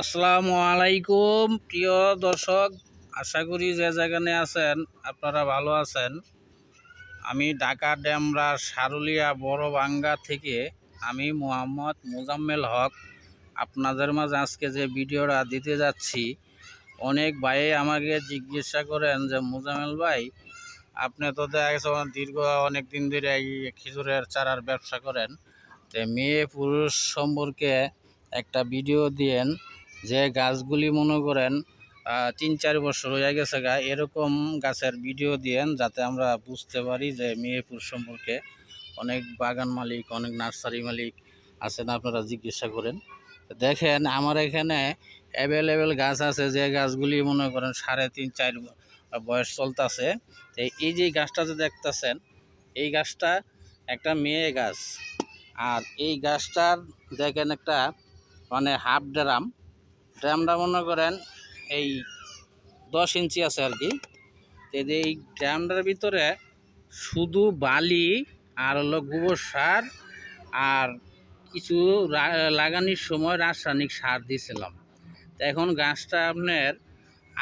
আসসালামু আলাইকুম। প্রিয় দর্শক, আশা করি যে যেখানে আছেন আপনারা ভালো আছেন। আমি ঢাকা ড্যামরা সারুলিয়া বড় বাঙ্গা থেকে আমি মোহাম্মদ মোজাম্মেল হক আপনাদের মাঝে আজকে যে ভিডিওটা দিতে যাচ্ছি, অনেক ভাই আমাকে জিজ্ঞাসা করেন যে, মোজাম্মেল ভাই, আপনি তো দেখা গেছে দীর্ঘ অনেক দিন ধরে এই খেজুরের চারার ব্যবসা করেন। তো মেয়ে পুরুষ সম্পর্কে একটা ভিডিও দিয়েন। যে গাছগুলি মনে করেন তিন চার বছর হয়ে গেছে গা, এরকম গাছের ভিডিও দিয়েন যাতে আমরা বুঝতে পারি যে মেয়ে পুরুষ সম্পর্কে অনেক বাগান মালিক, অনেক নার্সারি মালিক আছেন, আপনারা জিজ্ঞাসা করেন। দেখেন, আমার এখানে অ্যাভেলেবেল গাছ আছে যে গাছগুলি মনে করেন সাড়ে তিন চার বয়স চলতেছে। এই যে গাছটা যে দেখতেছেন, এই গাছটা একটা মেয়ে গাছ। আর এই গাছটার দেখেন একটা মানে হাফ ড্রাম ড্রামটা মনে করেন এই দশ ইঞ্চি আছে আর কি। এই ড্রামটার ভিতরে শুধু বালি আর হলো গোবর সার আর কিছু লাগানোর সময় রাসায়নিক সার দিয়েছিলাম তো এখন গাছটা আপনার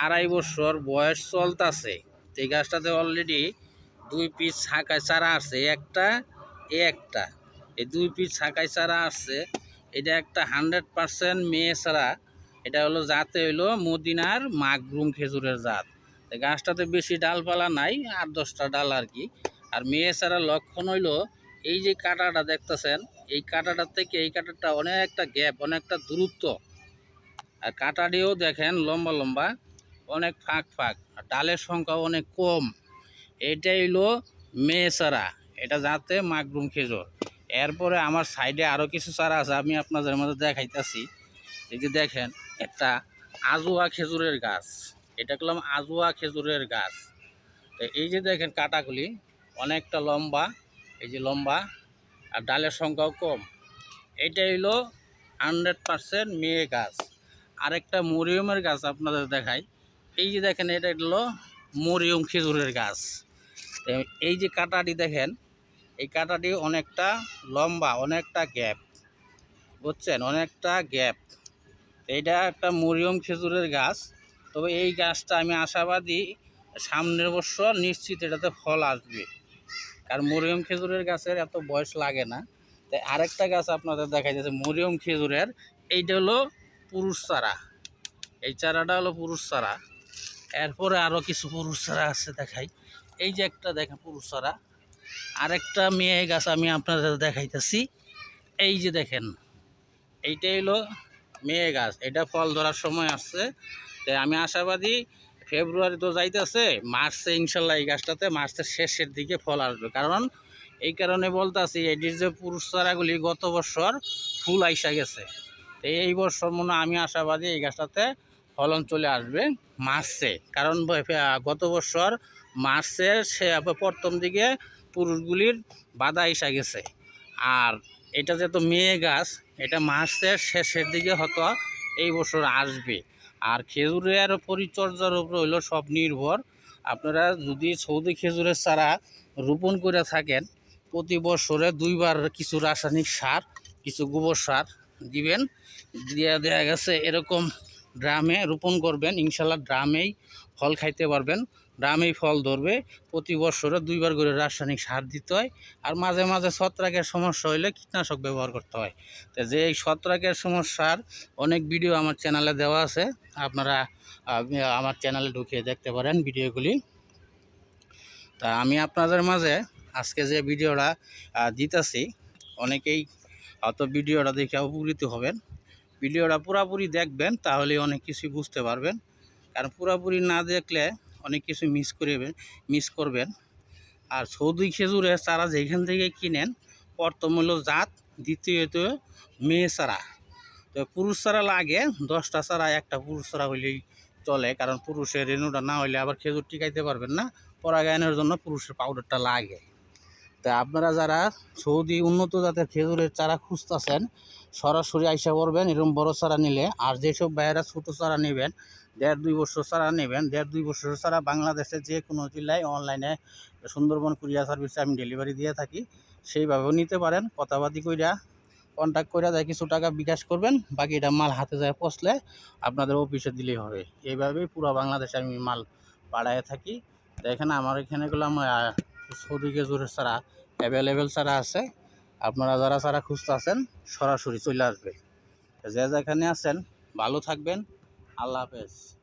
আড়াই বছর বয়স চলতেছে। এই গাছটাতে অলরেডি দুই পিস ছাকায় চারা আছে, একটা, এ একটা। এই দুই পিস ছাকায় চারা আছে, এটা একটা হান্ড্রেড পার্সেন্ট মেয়ে ছাড়া এটা হলো জাতে হইল মদিনার মাগরুম খেজুরের জাত। গাছটাতে বেশি ডালপালা নাই, আট দশটা ডাল আর কি। আর মেয়ে ছাড়া লক্ষণ হইল এই যে কাঁটাটা দেখতেছেন, এই কাঁটাটার থেকে এই কাঁটাটা অনেকটা গ্যাপ, অনেকটা দূরত্ব। আর কাঁটাটিও দেখেন লম্বা লম্বা, অনেক ফাঁক ফাঁক, আর ডালের সংখ্যা অনেক কম। এইটাই হইল মেয়ে চারা এটা যাতে মাগরুম খেজুর। এরপরে আমার সাইডে আরও কিছু চারা আছে, আমি আপনাদের মধ্যে দেখাইতেছি। এই যে দেখেন একটা আজুয়া খেজুরের গাছ। এটা করলাম আজুয়া খেজুরের গাছ। তো এই যে দেখেন কাটাগুলি, অনেকটা লম্বা, এই যে লম্বা, আর ডালের সংখ্যাও কম। এইটা হইল হান্ড্রেড পারসেন্ট মেয়ে গাছ। আরেকটা মরিয়মের গাছ আপনাদের দেখাই। এই যে দেখেন, এটা হলো মরিয়ম খেজুরের গাছ। এই যে কাটাটি দেখেন, এই কাটাটি অনেকটা লম্বা, অনেকটা গ্যাপ বুঝছেন? অনেকটা গ্যাপ এইটা একটা মরিয়ম খেজুরের গাছ। তবে এই গাছটা আমি আশাবাদী সামনের বছর নিশ্চিত এটাতে ফল আসবে। কারণ মরিয়ম খেজুরের গাছের এত বয়স লাগে না। তাই আরেকটা গাছ আপনাদের দেখা যাচ্ছে, মরিয়ম খেজুরের। এইটা হলো পুরুষ চারা। এই চারাটা হলো পুরুষ চারা। এরপরে আরও কিছু পুরুষ চারা আছে দেখাই। এই যে একটা দেখেন পুরুষ চারা। আরেকটা মেয়ে গাছ আমি আপনাদের দেখাইতেছি। এই যে দেখেন, এইটাই হলো মেয়ে গাছ এটা ফল ধরার সময় আসছে। তাই আমি আশাবাদী ফেব্রুয়ারি তো যাইতেছে, মার্চে ইনশাল্লাহ এই গাছটাতে মার্চের শেষের দিকে ফল আসবে। কারণ এই কারণে বলতেছি এটির যে পুরুষ চারাগুলি গত বছর ফুল আইসা গেছে। তো এই বছর মনে আমি আশাবাদী এই গাছটাতে ফলন চলে আসবে মার্চে। কারণ গত বছর মার্চের সে প্রথম দিকে পুরুষগুলির বাধা এসে গেছে। আর এটা যেহেতু মেয়ে গাছ এটা মার্চের শেষের দিকে হয়তো এই বছর আসবে। আর খেজুরের পরিচর্যার উপর হইল সব নির্ভর। আপনারা যদি সৌদি খেজুরের চারা রোপণ করে থাকেন, প্রতি বছরে দুইবার কিছু রাসায়নিক সার, কিছু গোবর সার দিবেন। দিয়ে দেওয়া গেছে এরকম ড্রামে রোপণ করবেন। ইনশাল্লাহ ড্রামেই ফল খাইতে পারবেন। ড্রামেই ফল ধরবে। প্রতি বছরে দুইবার করে রাসায়নিক সার দিতে হয়। আর মাঝে মাঝে ছত্রাকের সমস্যা হইলে কীটনাশক ব্যবহার করতে হয়। তো যে এই ছত্রাকের সমস্যার অনেক ভিডিও আমার চ্যানেলে দেওয়া আছে। আপনারা আমার চ্যানেলে ঢুকিয়ে দেখতে পারেন ভিডিওগুলি। তা আমি আপনাদের মাঝে আজকে যে ভিডিওটা দিতেছি, অনেকেই হয়তো ভিডিওটা দেখে উপকৃত হবেন। ভিডিওটা পুরাপুরি দেখবেন তাহলে অনেক কিছু বুঝতে পারবেন। কারণ পুরাপুরি না দেখলে অনেক কিছু মিস করবেন মিস করবেন। আর সৌদি খেজুরের চারা যেখান থেকে কিনেন, প্রথম জাত দ্বিতীয়ত মেয়ে চারা। তো পুরুষ চারা লাগে, দশটা চারা, একটা পুরুষ চারা হইলেই চলে, কারণ পুরুষের রেণুটা না হইলে আবার খেজুর টিকাইতে পারবেন না, পরাগায়নের জন্য পুরুষের পাউডারটা লাগে। তা আপনারা যারা সৌদি উন্নত জাতের খেজুরের চারা খুঁজতেছেন, সরাসরি আইসা করবেন এরকম বড় চারা নিলে। আর যেসব ভাইয়েরা ছোটো চারা নেবেন দেড় দুই বছর ছাড়া নেবেন, দেড় দুই বছর ছাড়া বাংলাদেশের যে কোনো জেলায় অনলাইনে সুন্দরবন কুরিয়ার সার্ভিসে আমি ডেলিভারি দিয়ে থাকি, সেইভাবেও নিতে পারেন কথাবাদি কইরা কন্ট্যাক্ট করে যায়, কিছু টাকা বিকাশ করবেন, বাকিটা মাল হাতে যায় পৌঁছলে আপনাদের অফিসে দিলেই হবে। এইভাবেই পুরো বাংলাদেশে আমি মাল পাঠায় থাকি। দেখেন আমার এখানে গেলাম সৌদি গেজুরের ছাড়া অ্যাভেলেবেল ছাড়া আছে। আপনারা যারা ছাড়া খুঁজতে আছেন সরাসরি চলে আসবে। যে যেখানে আছেন, ভালো থাকবেন। আল্লাহ হাফেজ।